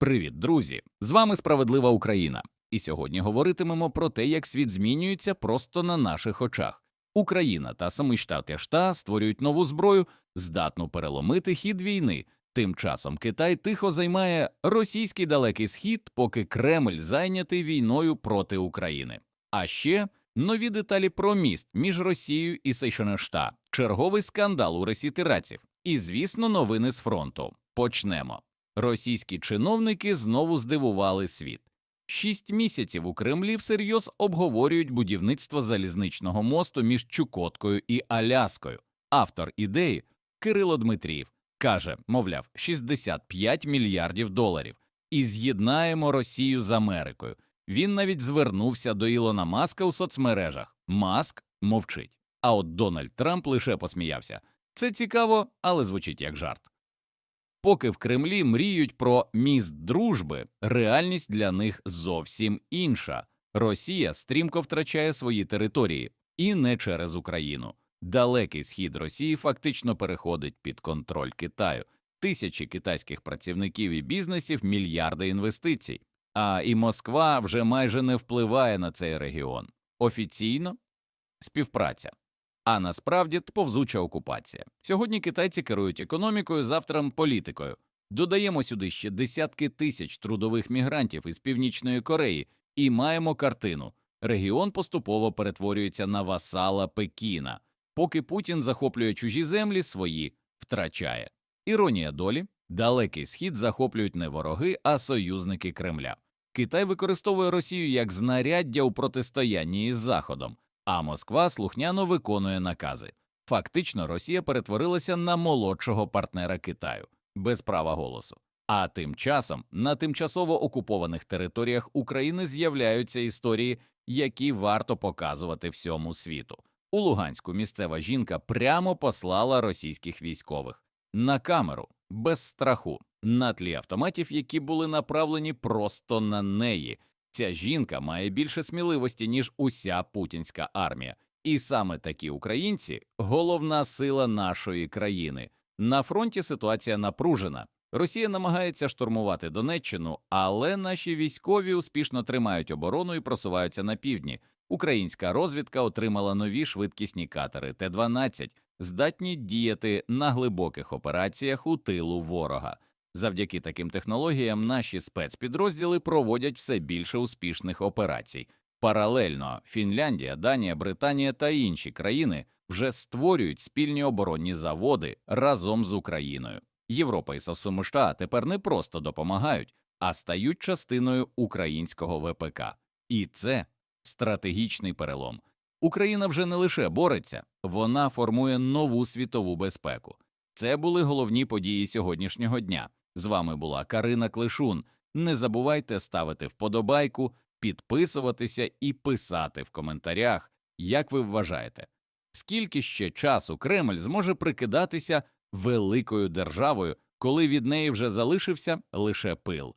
Привіт, друзі! З вами Справедлива Україна. І сьогодні говоритимемо про те, як світ змінюється просто на наших очах. Україна та самі штати США створюють нову зброю, здатну переломити хід війни. Тим часом Китай тихо займає російський далекий схід, поки Кремль зайнятий війною проти України. А ще нові деталі про міст між Росією і США, черговий скандал у ресітираців, і, звісно, новини з фронту. Почнемо. Російські чиновники знову здивували світ. Шість місяців у Кремлі всерйоз обговорюють будівництво залізничного мосту між Чукоткою і Аляскою. Автор ідеї Кирило Дмитрів каже, мовляв, 65 мільярдів доларів, і з'єднаємо Росію з Америкою. Він навіть звернувся до Ілона Маска у соцмережах. Маск мовчить. А от Дональд Трамп лише посміявся. Це цікаво, але звучить як жарт. Поки в Кремлі мріють про міст дружби, реальність для них зовсім інша. Росія стрімко втрачає свої території і не через Україну. Далекий схід Росії фактично переходить під контроль Китаю. Тисячі китайських працівників і бізнесів, мільярди інвестицій. А і Москва вже майже не впливає на цей регіон. Офіційно співпраця. А насправді повзуча окупація. Сьогодні китайці керують економікою, завтра політикою. Додаємо сюди ще десятки тисяч трудових мігрантів із Північної Кореї, і маємо картину. Регіон поступово перетворюється на васала Пекіна, поки Путін захоплює чужі землі, свої втрачає. Іронія долі далекий схід захоплюють не вороги, а союзники Кремля. Китай використовує Росію як знаряддя у протистоянні із Заходом а Москва слухняно виконує накази. Фактично, Росія перетворилася на молодшого партнера Китаю без права голосу. А тим часом на тимчасово окупованих територіях України з'являються історії, які варто показувати всьому світу. У Луганську місцева жінка прямо послала російських військових на камеру без страху на тлі автоматів, які були направлені просто на неї. Ця жінка має більше сміливості, ніж уся путінська армія, і саме такі українці головна сила нашої країни. На фронті ситуація напружена. Росія намагається штурмувати Донеччину, але наші військові успішно тримають оборону і просуваються на півдні. Українська розвідка отримала нові швидкісні катери Т-12, здатні діяти на глибоких операціях у тилу ворога. Завдяки таким технологіям наші спецпідрозділи проводять все більше успішних операцій. Паралельно Фінляндія, Данія, Британія та інші країни вже створюють спільні оборонні заводи разом з Україною. Європа і США тепер не просто допомагають, а стають частиною українського ВПК. І це стратегічний перелом. Україна вже не лише бореться, вона формує нову світову безпеку. Це були головні події сьогоднішнього дня. З вами була Карина Клишун. Не забувайте ставити вподобайку, підписуватися і писати в коментарях, як ви вважаєте, скільки ще часу Кремль зможе прикидатися великою державою, коли від неї вже залишився лише пил.